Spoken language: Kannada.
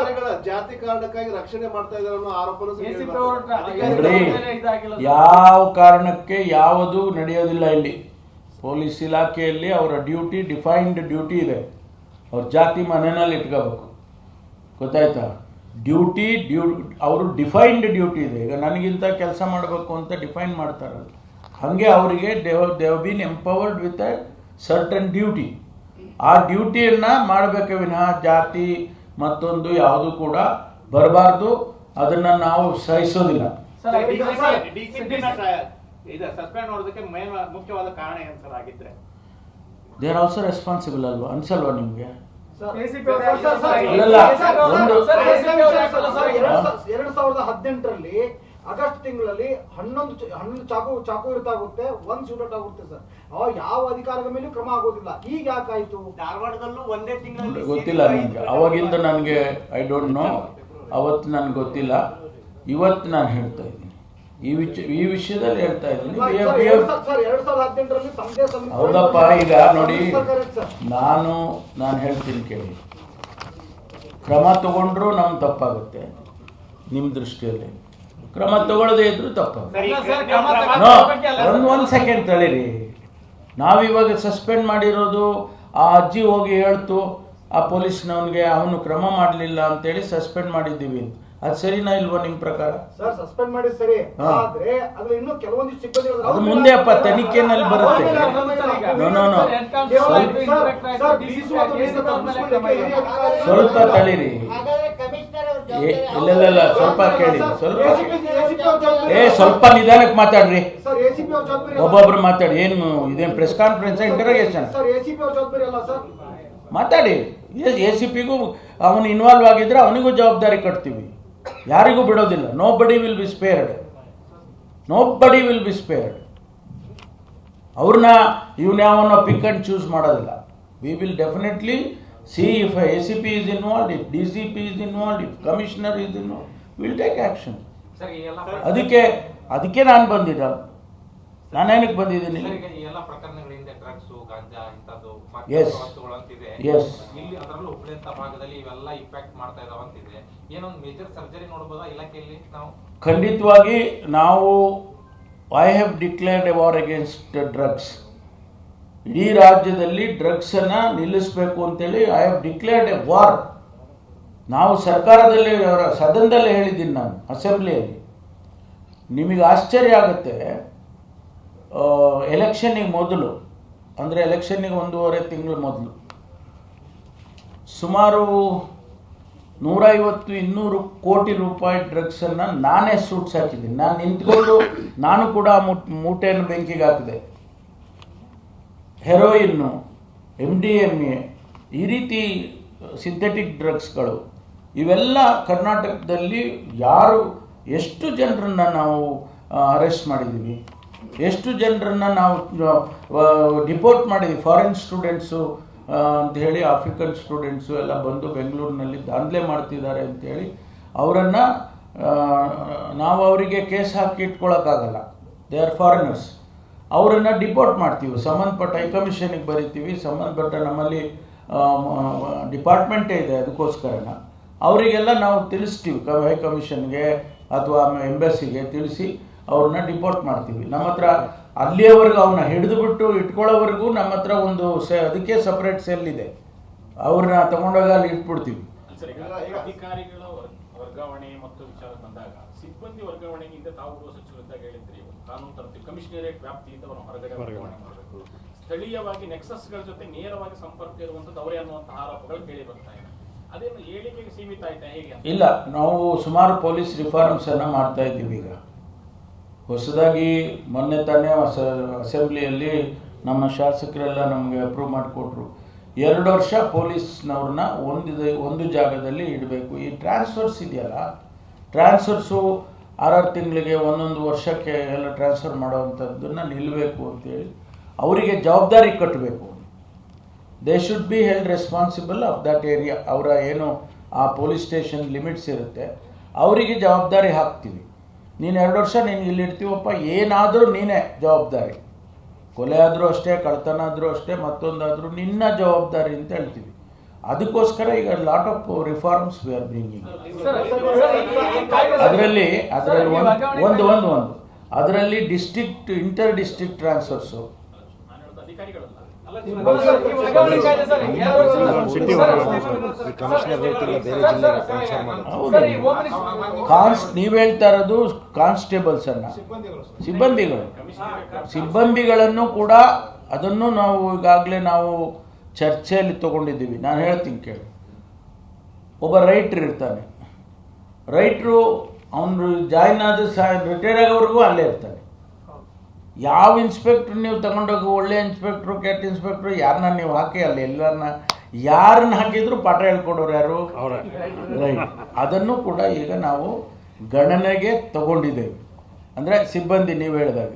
ಅಧಿಕಾರಿಗಳ ಜಾತಿ ಕಾರಣಕ್ಕಾಗಿ ರಕ್ಷಣೆ ಮಾಡ್ತಾ ಇದ್ದಾರೆ ಅನ್ನೋ ಆರೋಪನೂ ಯಾವ ಕಾರಣಕ್ಕೆ ಯಾವುದು ನಡೆಯೋದಿಲ್ಲ ಇಲ್ಲಿ? ಪೊಲೀಸ್ ಇಲಾಖೆಯಲ್ಲಿ ಅವರ ಡ್ಯೂಟಿ ಡಿಫೈನ್ಡ್ ಡ್ಯೂಟಿ ಇದೆ. ಅವ್ರ ಜಾತಿ ಮನೆಯಲ್ಲಿ ಇಟ್ಕೋಬೇಕು. ಗೊತ್ತಾಯ್ತಾ? ಡ್ಯೂಟಿ ಡ್ಯೂ ಅವರು ಡಿಫೈನ್ಡ್ ಡ್ಯೂಟಿ ಇದೆ. ಈಗ ನನಗಿಂತ ಕೆಲಸ ಮಾಡಬೇಕು ಅಂತ ಡಿಫೈನ್ ಮಾಡ್ತಾರೆ. ಹಾಗೆ ಅವರಿಗೆ they've they've been empowered with a certain duty. ಆ ಡ್ಯೂಟಿಯನ್ನು ಮಾಡಬೇಕೇ ವಿನಃ ಜಾತಿ ಮತ್ತೊಂದು ಯಾವುದು ಕೂಡ ಬರಬಾರ್ದು ಅದನ್ನ ನಾವು ಸಹಿಸೋದಿಲ್ಲ ಸರ್, ಸರ್, ಸರ್, DCP ನ ಇದು ಸಸ್ಪೆಂಡ್ ಮಾಡೋದಕ್ಕೆ ಮೇನ್ ಮುಖ್ಯವಾದ ಕಾರಣ ಏನ್ sir they are also responsible ಅಲ್ವಾ ಅನ್ಸಲ್ವಾ ನಿಮ್ಗೆ ಎರಡು ಅವ್ರು ಸರ್? ಅಲ್ಲಲ್ಲ, ಸರ್, ಒಂದು- ಸರ್, ACP ಸರ್? ಎರಡ್ ಸಾವಿರದ ಹದಿನೆಂಟರಲ್ಲಿ ಆಗಸ್ಟ್ ತಿಂಗಳಲ್ಲಿ ಹನ್ನೊಂದು ಹನ್ನೊಂದು ಚಾಕು ಚಾಕು ಇರ್ತಾಗುತ್ತೆ ಒಂದ್ ಶೂಟೌಟ್ ಆಗುತ್ತೆ ಸರ್. ಅವ ಯಾವ ಅಧಿಕಾರದ ಮೇಲೂ ಕ್ರಮ ಆಗೋದಿಲ್ಲ. ಈಗ ಯಾಕಾಯ್ತು? ಧಾರವಾಡದಲ್ಲೂ ಒಂದೇ ತಿಂಗಳಲ್ಲಿ ಗೊತ್ತಿಲ್ಲ ನನಗೆ ಅವಾಗಿಂದ ನನಗೆ ಐ ಡೋಂಟ್ ನೋ ಅವತ್ತು ನನಗೆ ಗೊತ್ತಿಲ್ಲ. ಇವತ್ತು ನಾನು ಹೇಳ್ತಾ ಇದ್ದೀನಿ. ಈ ವಿಚ ಈ ವಿಷಯದಲ್ಲಿ ಹೇಳ್ತಾ ಇದ್ದೀನಿ. ಹೌದಪ್ಪ ಈಗ ನೋಡಿ ಸರ್. ನಾನು ನಾನು ಹೇಳ್ತೀನಿ ಕೇಳಿ. ಕ್ರಮ ತಗೊಂಡ್ರು ನಮ್ಗೆ ತಪ್ಪಾಗುತ್ತೆ ನಿಮ್ಮ ದೃಷ್ಟಿಯಲ್ಲಿ. ಕ್ರಮ ತಗೊಳ್ಳದೇ ಇದ್ರು ತಪ್ಪು. ಒಂದು ಒಂದು ಸೆಕೆಂಡ್ ತಳೀರಿ ನಾವಿವಾಗ ಸಸ್ಪೆಂಡ್ ಮಾಡಿರೋದು ಆ ಅಜ್ಜಿ ಹೋಗಿ ಹೇಳ್ತು ಆ ಪೊಲೀಸ್ನವನಿಗೆ ಅವನು ಕ್ರಮ ಮಾಡಲಿಲ್ಲ ಅಂತೇಳಿ ಸಸ್ಪೆಂಡ್ ಮಾಡಿದ್ದೀವಿ ಅದು ಸರಿನಾ ಇಲ್ವಾ ನಿಮ್ಮ ಪ್ರಕಾರ? ಸರ್ ಸಸ್ಪೆಂಡ್ ಮಾಡಿ ಸರಿ. ಆದ್ರೆ ಅದ್ರ ಇನ್ನೂ ಕೆಲವೊಂದಿಷ್ಟು ಸಿಬ್ಬಂದಿ ಇರೋದು. ಅದು ಮುಂದೆ ಅಪ್ಪ ತನಿಖೆನಲ್ಲಿ ಬರುತ್ತೆ. No no no. ಸ್ವಲ್ಪ ತಳೀರಿ ಹಾಗಾದ್ರೆ ಕಮಿಷನರ್ ಅವ್ರ ಏ, ಜವಾಬ್ದಾರಿ ಇಲ್ಲ ಸ್ವಲ್ಪ ಕೇಳಿ ಸ್ವಲ್ಪ ಏ ಸ್ವಲ್ಪ ನಿಧಾನಕ್ಕೆ ಮಾತಾಡ್ರಿ. ಒಬ್ಬೊಬ್ರು ಮಾತಾಡಿ ಏನು ಇದೇನು ಪ್ರೆಸ್ ಕಾನ್ಫರೆನ್ಸ್ ಇಂಟರೋಗೇಷನ್ ಮಾತಾಡಿ ಎ ಸಿ ಪಿಗೂ ಅವನು ಇನ್ವಾಲ್ವ್ ಆಗಿದ್ರೆ ಅವನಿಗೂ ಜವಾಬ್ದಾರಿ ಕಟ್ತೀವಿ. ಯಾರಿಗೂ ಬಿಡೋದಿಲ್ಲ. Nobody will be spared nobody will be spared ಅವ್ರನ್ನ ಇವನ್ಯಾವನ್ನ ಪಿಕ್ ಅಂಡ್ ಚೂಸ್ ಮಾಡೋದಿಲ್ಲ. We will definitely see if A C P is involve if D C P is involve if commissioner is involve will take action sir ಎಲ್ಲ ಅದಕ್ಕೆ ಅದಕ್ಕೆ ನಾನು ಬಂದಿದ್ದ. ನಾನೇನಕ್ಕೆ ಬಂದಿದ್ದೀನಿ? ಸರ್, ಈಗ ಎಲ್ಲ ಪ್ರಕರಣಗಳಿಂದ ಡ್ರಗ್ಸ್ ಗಾಂಜಾ ಇಂಥದ್ದು Yes. ವಸ್ತುಗಳು ಅಂತಿದೆ ಇಲ್ಲಿ ಅದರಲ್ಲೂ ಹುಬ್ಳಿ ಭಾಗದಲ್ಲಿ ಇವೆಲ್ಲ ಇಫೆಕ್ಟ್ ಮಾಡ್ತಾ ಇದಾವ ಅಂತಿದೆ ಏನೊಂದು ಮೇಜರ್ ಸರ್ಜರಿ ನೋಡಬಹುದಾ ಇಲಾಖೆಯಲ್ಲಿ ನಾವು? ಖಂಡಿತವಾಗಿ ನಾವು I have declared war against drugs ಇಡೀ ರಾಜ್ಯದಲ್ಲಿ ಡ್ರಗ್ಸನ್ನು ನಿಲ್ಲಿಸಬೇಕು ಅಂತೇಳಿ I have declared a war ನಾವು ಸರ್ಕಾರದಲ್ಲಿ ಸದನದಲ್ಲೇ ಹೇಳಿದ್ದೀನಿ ನಾನು, ಅಸೆಂಬ್ಲಿಯಲ್ಲಿ. ನಿಮಗೆ ಆಶ್ಚರ್ಯ ಆಗುತ್ತೆ ಎಲೆಕ್ಷನ್ನಿಗೆ ಮೊದಲು, ಅಂದರೆ ಎಲೆಕ್ಷನ್ನಿಗೆ ಒಂದೂವರೆ ತಿಂಗಳು ಮೊದಲು, ಸುಮಾರು ನೂರೈವತ್ತು ಇನ್ನೂರು ಕೋಟಿ ರೂಪಾಯಿ ಡ್ರಗ್ಸನ್ನು ನಾನೇ ಸೂಟ್ಸ್ ಹಾಕಿದ್ದೀನಿ ನಾನು ನಿಂತ್ಕೊಂಡು, ನಾನು ಕೂಡ ಮೂಟೆಯನ್ನು ಬೆಂಕಿಗೆ ಹಾಕಿದೆ. ಹೆರೋಯಿನ್ನು ಎಂ ಡಿ ಎಂ ಎ ಈ ರೀತಿ ಸಿಂಥೆಟಿಕ್ ಡ್ರಗ್ಸ್ಗಳು, ಇವೆಲ್ಲ ಕರ್ನಾಟಕದಲ್ಲಿ ಯಾರು, ಎಷ್ಟು ಜನರನ್ನು ನಾವು ಅರೆಸ್ಟ್ ಮಾಡಿದ್ದೀವಿ ಎಷ್ಟು ಜನರನ್ನು ನಾವು ಡಿಪೋರ್ಟ್ ಮಾಡಿದ್ವಿ? ಫಾರಿನ್ ಸ್ಟೂಡೆಂಟ್ಸು ಅಂತ ಹೇಳಿ, ಆಫ್ರಿಕನ್ ಸ್ಟೂಡೆಂಟ್ಸು ಎಲ್ಲ ಬಂದು ಬೆಂಗಳೂರಿನಲ್ಲಿ ದಾಂಧಲೆ ಮಾಡ್ತಿದ್ದಾರೆ ಅಂತೇಳಿ ಅವರನ್ನು ನಾವು ಅವರಿಗೆ ಕೇಸ್ ಹಾಕಿ ಇಟ್ಕೊಳ್ಳೋಕ್ಕಾಗಲ್ಲ ದೇ ಆರ್ ಫಾರಿನರ್ಸ್ ಅವರನ್ನು ಡಿಪೋರ್ಟ್ ಮಾಡ್ತೀವಿ. ಸಂಬಂಧಪಟ್ಟ ಹೈಕಮಿಷನಿಗೆ ಬರಿತೀವಿ. ಸಂಬಂಧಪಟ್ಟ ನಮ್ಮಲ್ಲಿ ಡಿಪಾರ್ಟ್ಮೆಂಟೇ ಇದೆ ಅದಕ್ಕೋಸ್ಕರನ. ಅವರಿಗೆಲ್ಲ ನಾವು ತಿಳಿಸ್ತೀವಿ. ಕ ಹೈಕಮಿಷನ್ಗೆ ಅಥವಾ ಎಂಬಸಿಗೆ ತಿಳಿಸಿ ಅವ್ರನ್ನ ಡಿಪೋರ್ಟ್ ಮಾಡ್ತೀವಿ. ನಮ್ಮ ಹತ್ರ ಅಲ್ಲಿಯವರೆಗೂ ಅವನ್ನ ಹಿಡಿದುಬಿಟ್ಟು ಇಟ್ಕೊಳ್ಳೋವರೆಗೂ ನಮ್ಮ ಹತ್ರ ಒಂದು ಸೆ ಅದಕ್ಕೆ ಸಪ್ರೇಟ್ ಸೆಲ್ ಇದೆ. ಅವ್ರನ್ನ ತಗೊಂಡೋಗ ಅಲ್ಲಿ ಇಟ್ಬಿಡ್ತೀವಿ. ಅಧಿಕಾರಿಗಳ ವರ್- ವರ್ಗಾವಣೆ ಮತ್ತು ವಿಚಾರ ಬಂದಾಗ ಸಿಬ್ಬಂದಿ ವರ್ಗಾವಣೆಗಿಂತ ತಾವು ಗೃಹ ಸಚಿವರಿದ್ದಾಗ ಹೇಳಿದ್ರಿ. ಒಂದು ಕಾನೂನು ತರ್ತೀವಿ ಕಮಿಷನರೇಟ್ ವ್ಯಾಪ್ತಿಯಿಂದ ಅವರು ಹೊರಗಡೆ ವರ್ಗಾವಣೆ ಮಾಡಬೇಕು. ಸ್ಥಳೀಯವಾಗಿ ನೆಕ್ಸಸ್ಗಳ ಜೊತೆ ನೇರವಾಗಿ ಸಂಪರ್ಕ ಇರುವಂತದ್ದು ಅವರೇ ಅನ್ನುವಂತಹ ಆರೋಪಗಳು ಕೇಳಿ ಬರ್ತಾ ಇದೆ. ಅದೇನು ಹೇಳಿಕೆಗೆ ಸೀಮಿತ ಆಯ್ತಾ ಹೇಗೆ ಇಲ್ಲ ನಾವು ಸುಮಾರು ಪೊಲೀಸ್ ರಿಫಾರ್ಮ್ಸನ್ನು ಮಾಡ್ತಾ ಇದ್ದೀವಿ ಈಗ. ಹೊಸದಾಗಿ ಮೊನ್ನೆ ತಾನೇ ಅಸ ಅಸೆಂಬ್ಲಿಯಲ್ಲಿ ನಮ್ಮ ಶಾಸಕರೆಲ್ಲ ನಮಗೆ ಅಪ್ರೂವ್ ಮಾಡಿಕೊಟ್ರು. ಎರಡು ವರ್ಷ ಪೊಲೀಸ್ನವ್ರನ್ನ ಒಂದು ಒಂದು ಜಾಗದಲ್ಲಿ ಇಡಬೇಕು. ಈ ಟ್ರಾನ್ಸ್ಫರ್ಸ್ ಇದೆಯಲ್ಲ ಟ್ರಾನ್ಸ್ಫರ್ಸು ಆರಾರು ತಿಂಗಳಿಗೆ ಒಂದೊಂದು ವರ್ಷಕ್ಕೆ ಎಲ್ಲ ಟ್ರಾನ್ಸ್ಫರ್ ಮಾಡೋವಂಥದ್ದನ್ನು ನಿಲ್ಲಬೇಕು ಅಂತೇಳಿ ಅವರಿಗೆ ಜವಾಬ್ದಾರಿ ಕಟ್ಟಬೇಕು they should be held responsible of that area ಅವರ ಏನು ಆ ಪೊಲೀಸ್ ಸ್ಟೇಷನ್ ಲಿಮಿಟ್ಸ್ ಇರುತ್ತೆ, ಅವರಿಗೆ ಜವಾಬ್ದಾರಿ ಹಾಕ್ತೀವಿ. ನೀನು ಎರಡು ವರ್ಷ ನೀನು ಇಲ್ಲಿ ಇರ್ತೀವಪ್ಪ ಏನಾದರೂ ನೀನೇ ಜವಾಬ್ದಾರಿ. ಕೊಲೆ ಆದರೂ ಅಷ್ಟೇ ಕಳ್ತನ ಆದರೂ ಅಷ್ಟೇ, ಮತ್ತೊಂದಾದರೂ ನಿನ್ನ ಜವಾಬ್ದಾರಿ ಅಂತ ಹೇಳ್ತೀವಿ. ಅದಕ್ಕೋಸ್ಕರ ಈಗ lot of reforms we are bringing ಅದರಲ್ಲಿ ಅದರಲ್ಲಿ ಒಂದು ಒಂದು ಒಂದು ಒಂದು. ಅದರಲ್ಲಿ ಡಿಸ್ಟ್ರಿಕ್ಟ್ ಇಂಟರ್ ಡಿಸ್ಟ್ರಿಕ್ಟ್ ಟ್ರಾನ್ಸ್ಫರ್ಸು ಕಾನ್ಸ್ ನೀವು ಹೇಳ್ತಾ ಇರೋದು ಕಾನ್ಸ್ಟೇಬಲ್ಸ್ ಅನ್ನ. ಸಿಬ್ಬಂದಿಗಳು. ಸಿಬ್ಬಂದಿಗಳನ್ನು ಕೂಡ ಅದನ್ನು ನಾವು ಈಗಾಗಲೇ ನಾವು ಚರ್ಚೆಯಲ್ಲಿ ತಗೊಂಡಿದ್ದೀವಿ. ನಾನು ಹೇಳ್ತೀನಿ ಕೇಳಿ. ಒಬ್ಬ ರೈಟ್ರ್ ಇರ್ತಾನೆ. ರೈಟ್ರು ಅವನು ಜಾಯಿನ್ ಆದ ಸಹ ರಿಟೈರ್ ಆಗೋವರೆಗೂ ಅಲ್ಲೇ ಇರ್ತಾನೆ. ಯಾವ ಇನ್ಸ್ಪೆಕ್ಟ್ರ್ ನೀವು ತಗೊಂಡೋಗಿ ಒಳ್ಳೆ ಇನ್ಸ್ಪೆಕ್ಟ್ರು ಕೆಟ್ಟ ಇನ್ಸ್ಪೆಕ್ಟ್ರು ಯಾರನ್ನ ನೀವು ಹಾಕಿ ಅಲ್ಲಿ ಎಲ್ಲರನ್ನ ಯಾರನ್ನ ಹಾಕಿದ್ರು ಪಾಠ ಹೇಳ್ಕೊಡೋರು ಯಾರು? ರೈಟ್. ಅದನ್ನು ಕೂಡ ಈಗ ನಾವು ಗಣನೆಗೆ ತಗೊಂಡಿದ್ದೇವೆ. ಅಂದರೆ ಸಿಬ್ಬಂದಿ ನೀವು ಹೇಳಿದಾಗ.